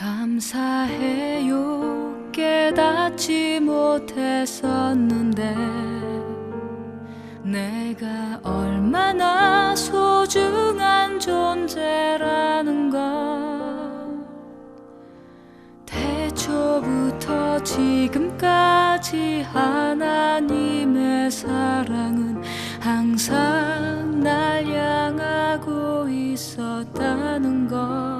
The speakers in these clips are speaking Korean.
감사해요. 깨닫지 못했었는데 내가 얼마나 소중한 존재라는 걸 태초부터 지금까지 하나님의 사랑은 항상 날 향하고 있었다는 걸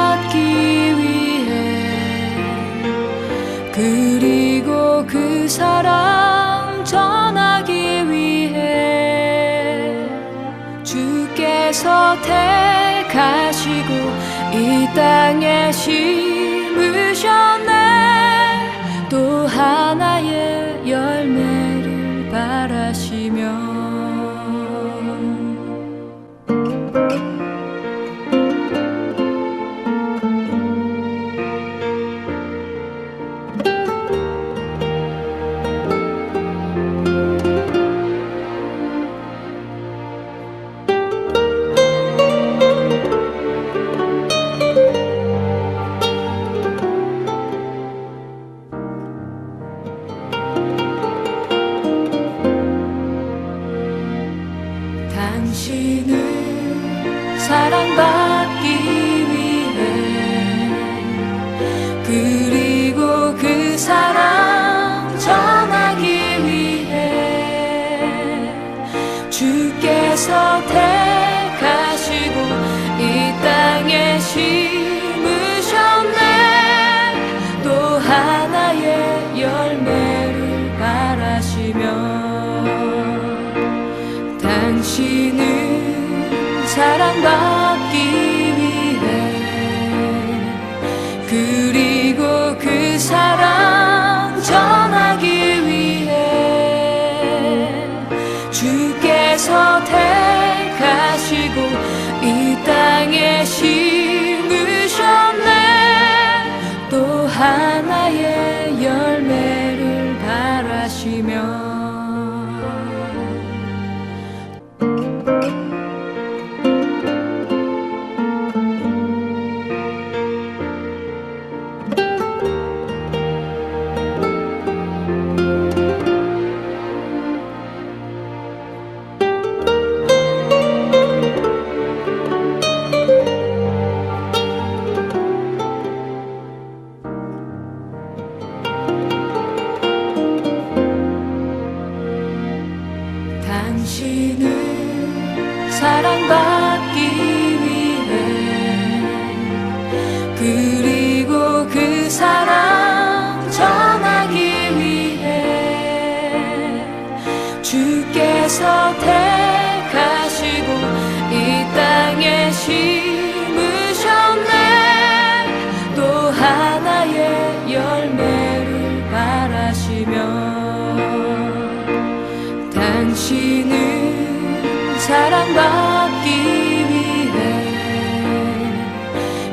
그리고 그 사랑 전하기 위해. 주께서 택하시고 이 땅에 심 당신은 사랑받기 위해 그리고 그 사랑 당신은 당신은 사랑받기 위해 그리고 그 사랑 당신은 사랑받기 위해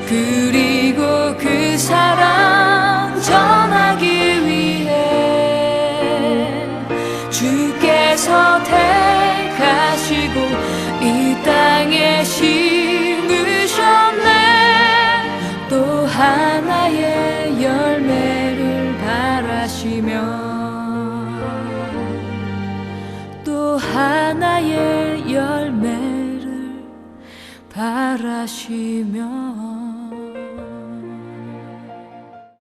그리고 그 사랑 하나의 열매를 바라시며